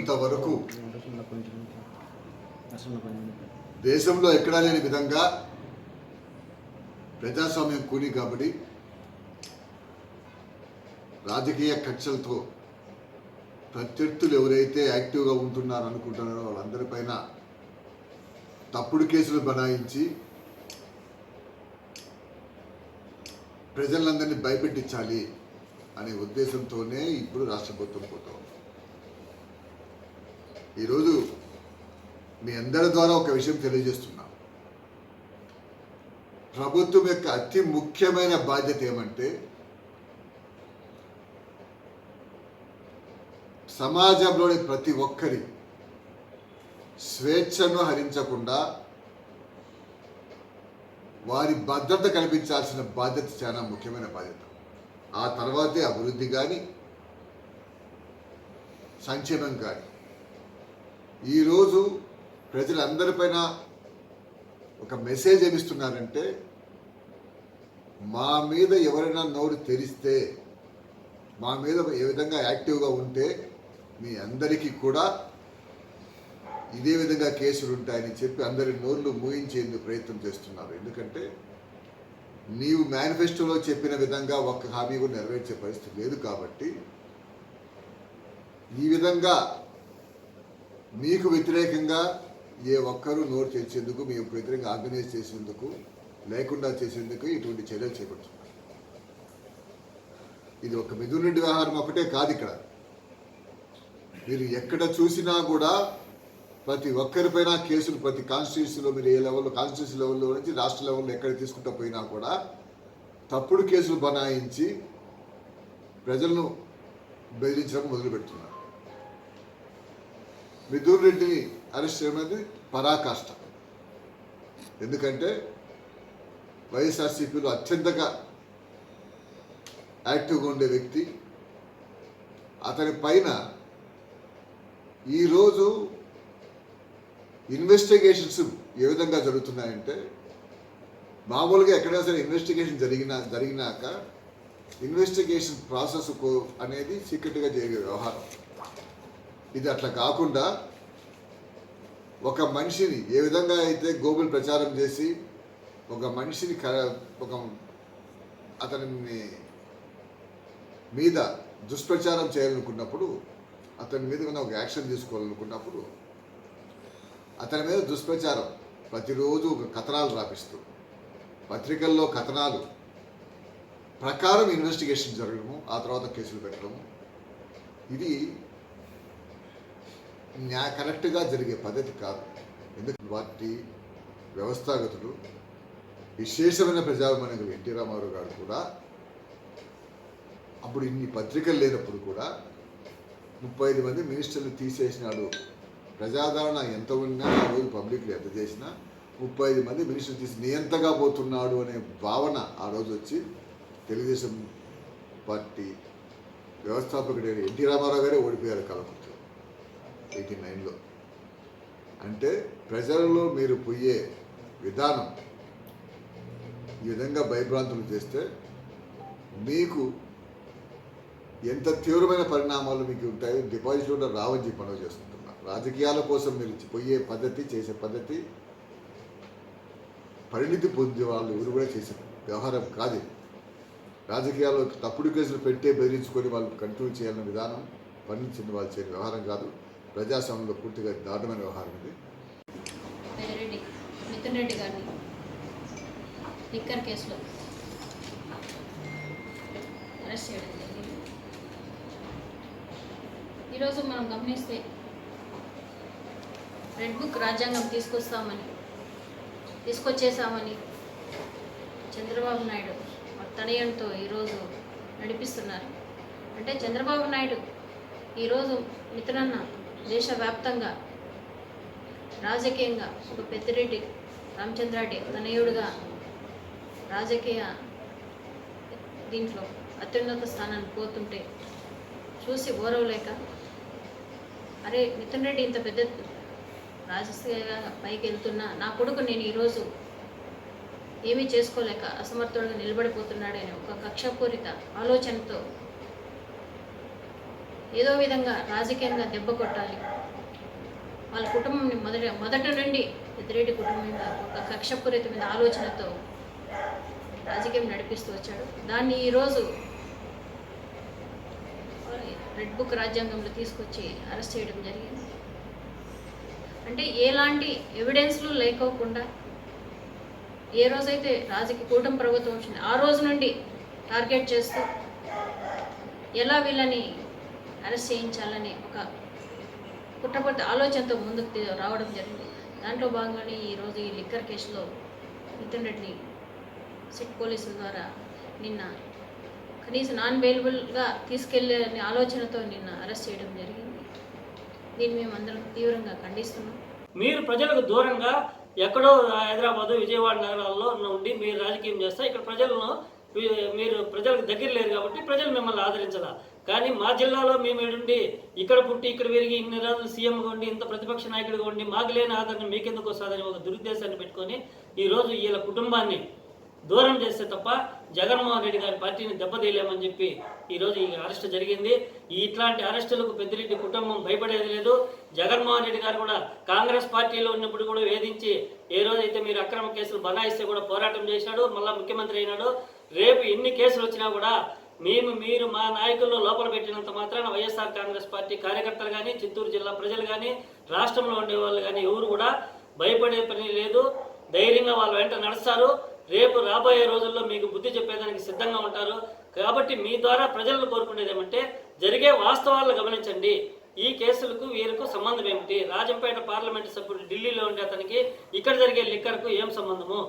ఇంతవరకు దేశంలో ఎక్కడా లేని విధంగా ప్రజాస్వామ్యం కూలి కాబట్టి రాజకీయ కక్షలతో ప్రత్యర్థులు ఎవరైతే యాక్టివ్గా ఉంటున్నారు అనుకుంటున్నారో వాళ్ళందరిపైన తప్పుడు కేసులు బనాయించి ప్రజలందరినీ భయపెట్టించాలి అనే ఉద్దేశంతోనే ఇప్పుడు రాష్ట్ర ప్రభుత్వం పోతా ఈరోజు మీ అందరి ద్వారా ఒక విషయం తెలియజేస్తున్నాం. ప్రభుత్వం యొక్క అతి ముఖ్యమైన బాధ్యత ఏమంటే సమాజంలోని ప్రతి ఒక్కరి స్వేచ్ఛను హరించకుండా వారి భద్రత కల్పించాల్సిన బాధ్యత చాలా ముఖ్యమైన బాధ్యత. ఆ తర్వాతే అభివృద్ధి కానీ సంక్షేమం కానీ ఈరోజు ప్రజలందరిపైన ఒక మెసేజ్ ఏమిస్తున్నారంటే మా మీద ఎవరైనా నోరు తెరిస్తే మా మీద ఏ విధంగా యాక్టివ్గా ఉంటే మీ అందరికీ కూడా ఇదే విధంగా కేసులు ఉంటాయని చెప్పి అందరి నోర్లు మూయించేందుకు ప్రయత్నం చేస్తున్నారు. ఎందుకంటే నీవు మేనిఫెస్టోలో చెప్పిన విధంగా ఒక్క హామీ కూడా నెరవేర్చే పరిస్థితి లేదు కాబట్టి ఈ విధంగా మీకు వ్యతిరేకంగా ఏ ఒక్కరూ నోరు చేసేందుకు మీకు వ్యతిరేకంగా ఆర్గనైజ్ చేసేందుకు లేకుండా చేసేందుకు ఇటువంటి చర్యలు చేపడుతున్నారు. ఇది ఒక మిథున్ రెడ్డి వ్యవహారం ఒకటే కాదు ఇక్కడ. మీరు ఎక్కడ చూసినా కూడా ప్రతి ఒక్కరిపైన కేసులు ప్రతి కాన్స్టిట్యూన్సీలో మీరు ఏ లెవెల్లో కాన్స్టిట్యూన్సీ లెవెల్లో నుంచి రాష్ట్ర లెవెల్లో ఎక్కడ తీసుకుంటూ పోయినా కూడా తప్పుడు కేసులు బనాయించి ప్రజలను బెదిరించడం మొదలుపెడుతున్నారు. మిథున్ రెడ్డిని అరెస్ట్ చేయడం అనేది పరాకాష్ట. ఎందుకంటే వైఎస్ఆర్సీపీలో అత్యంతగా యాక్టివ్గా ఉండే వ్యక్తి. అతని పైన ఈరోజు ఇన్వెస్టిగేషన్స్ ఏ విధంగా జరుగుతున్నాయంటే మామూలుగా ఎక్కడైనా సరే ఇన్వెస్టిగేషన్ జరిగిన జరిగినాక ఇన్వెస్టిగేషన్ ప్రాసెస్ అనేది సీక్రెట్గా జరిగే వ్యవహారం. ఇది అట్లా కాకుండా ఒక మనిషిని ఏ విధంగా అయితే గోబుల్ ప్రచారం చేసి ఒక మనిషిని క ఒక అతని మీద దుష్ప్రచారం చేయాలనుకున్నప్పుడు అతని మీద ఉన్న ఒక యాక్షన్ తీసుకోవాలనుకున్నప్పుడు అతని మీద దుష్ప్రచారం ప్రతిరోజు ఒక కథనాలు రాపిస్తూ పత్రికల్లో కథనాలు ప్రకారం ఇన్వెస్టిగేషన్ జరగడము ఆ తర్వాత కేసులు పెట్టడము. ఇది న్యా కరెక్ట్గా జరిగే పద్ధతి కాదు. ఎందుకు పార్టీ వ్యవస్థాగతులు విశేషమైన ప్రజాభిమానికులు ఎన్టీ రామారావు గారు కూడా అప్పుడు ఇన్ని పత్రికలు లేనప్పుడు కూడా ముప్పై ఐదు మంది మినిస్టర్లు తీసేసినాడు. ప్రజాదరణ ఎంత ఉన్నా ఆ రోజు పబ్లిక్లో ఎంత చేసినా ముప్పై ఐదు మంది మినిస్టర్లు తీసి నియంతగా పోతున్నాడు అనే భావన ఆ రోజు వచ్చి తెలుగుదేశం పార్టీ వ్యవస్థాపకుడైన ఎన్టీ రామారావు గారే ఓడిపోయారు కలప. ఎయిటీ నైన్లో. అంటే ప్రజలలో మీరు పోయే విధానం ఈ విధంగా భయభ్రాంతులు చేస్తే మీకు ఎంత తీవ్రమైన పరిణామాలు మీకు ఉంటాయో డిపాజిట్ కూడా రావని చెప్పి మనవి చేస్తుంటున్నా. రాజకీయాల కోసం మీరు పోయే పద్ధతి చేసే పద్ధతి పరిణితి పొందే వాళ్ళు ఎవరు కూడా చేసే వ్యవహారం కాదు రాజకీయాల్లో తప్పుడు కేసులు పెట్టే బెదిరించుకొని వాళ్ళు కంట్రోల్ చేయాలన్న విధానం పరిణించిన వాళ్ళు చేయని వ్యవహారం కాదు. ప్రజాస్వామ్యంలో పూర్తిగా దారుణమైన వ్యవహారం ఇది. రెడ్డి గారిని లిక్కర్ కేసులో అరెస్ట్ చేయడం జరిగింది. ఈరోజు మనం గమనిస్తే రెడ్ బుక్ రాజ్యాంగం తీసుకొస్తామని తీసుకొచ్చేసామని చంద్రబాబు నాయుడు తనయంతో ఈరోజు నడిపిస్తున్నారు. అంటే చంద్రబాబు నాయుడు ఈరోజు మిత్రన్న దేశవ్యాప్తంగా రాజకీయంగా ఒక పెద్దిరెడ్డి రామచంద్రారెడ్డి తనయుడుగా రాజకీయ దీంట్లో అత్యున్నత స్థానాన్ని పోతుంటే చూసి ఓరవలేక అరే మిథున్ రెడ్డి ఇంత పెద్ద రాజకీయంగా పైకి వెళ్తున్నా నా కొడుకు నేను ఈరోజు ఏమీ చేసుకోలేక అసమర్థుడుగా నిలబడిపోతున్నాడనే ఒక కక్షపూరిత ఆలోచనతో ఏదో విధంగా రాజకీయంగా దెబ్బ కొట్టాలి. వాళ్ళ కుటుంబం మొదట మొదట నుండి పెద్దిరెడ్డి కుటుంబం మీద ఒక కక్షపూరితమైన ఆలోచనతో రాజకీయం నడిపిస్తూ వచ్చాడు. దాన్ని ఈరోజు రెడ్ బుక్ రాజ్యాంగంలో తీసుకొచ్చి అరెస్ట్ చేయడం జరిగింది. అంటే ఎలాంటి ఎవిడెన్స్లు లేకోకుండా ఏ రోజైతే రాజకీయ కూటమి ప్రభుత్వం వచ్చింది ఆ రోజు నుండి టార్గెట్ చేస్తూ ఎలా వీళ్ళని అరెస్ట్ చేయించాలని ఒక కుట్రపూర్తి ఆలోచనతో ముందుకు రావడం జరిగింది. దాంట్లో భాగంగానే ఈరోజు ఈ లిక్కర్ కేసులో నితిన్ రెడ్డి సిట్ పోలీసుల ద్వారా నిన్న కనీసం నాన్ అవైలబుల్గా తీసుకెళ్ళే ఆలోచనతో నిన్న అరెస్ట్ చేయడం జరిగింది. దీన్ని మేము అందరం తీవ్రంగా ఖండిస్తున్నాం. మీరు ప్రజలకు దూరంగా ఎక్కడో హైదరాబాద్ విజయవాడ నగరాల్లో ఉండి మీరు రాజకీయం చేస్తే ఇక్కడ ప్రజలను మీరు ప్రజలకు దగ్గర లేరు కాబట్టి ప్రజలు మిమ్మల్ని ఆదరించాలా. కానీ మా జిల్లాలో మేము ఏడుండి ఇక్కడ పుట్టి ఇక్కడ పెరిగి ఇన్ని రోజులు సీఎంగా ఉండి ఇంత ప్రతిపక్ష నాయకుడిగా ఉండి మాకు లేని ఆదరణ మీకెందుకు వస్తుందని ఒక దురుద్దేశాన్ని పెట్టుకొని ఈరోజు వీళ్ళ కుటుంబాన్ని దూరం చేస్తే తప్ప జగన్మోహన్ రెడ్డి గారి పార్టీని దెబ్బతీయలేమని చెప్పి ఈరోజు ఈ అరెస్ట్ జరిగింది. ఇట్లాంటి అరెస్టులకు పెద్దిరెడ్డి కుటుంబం భయపడేది లేదు. జగన్మోహన్ రెడ్డి గారు కూడా కాంగ్రెస్ పార్టీలో ఉన్నప్పుడు కూడా వేధించి ఏ రోజైతే మీరు అక్రమ కేసులు బనాయిస్తే కూడా పోరాటం చేశాడు మళ్ళా ముఖ్యమంత్రి అయినాడు. రేపు ఎన్ని కేసులు వచ్చినా కూడా మేము మీరు మా నాయకుల్లో లోపల పెట్టినంత మాత్రాన వైఎస్ఆర్ కాంగ్రెస్ పార్టీ కార్యకర్తలు కానీ చిత్తూరు జిల్లా ప్రజలు కానీ రాష్ట్రంలో ఉండే వాళ్ళు కానీ ఎవరు కూడా భయపడే పని లేదు. ధైర్యంగా వాళ్ళ వెంట నడుస్తారు. రేపు రాబోయే రోజుల్లో మీకు బుద్ధి చెప్పేదానికి సిద్ధంగా ఉంటారు. కాబట్టి మీ ద్వారా ప్రజలను కోరుకునేది ఏమంటే జరిగే వాస్తవాలను గమనించండి. ఈ కేసులకు వీరికి సంబంధం ఏమిటి? రాజంపేట పార్లమెంటు సభ్యుడు ఢిల్లీలో ఉండే అతనికి ఇక్కడ జరిగే లిక్కర్కు ఏం సంబంధము?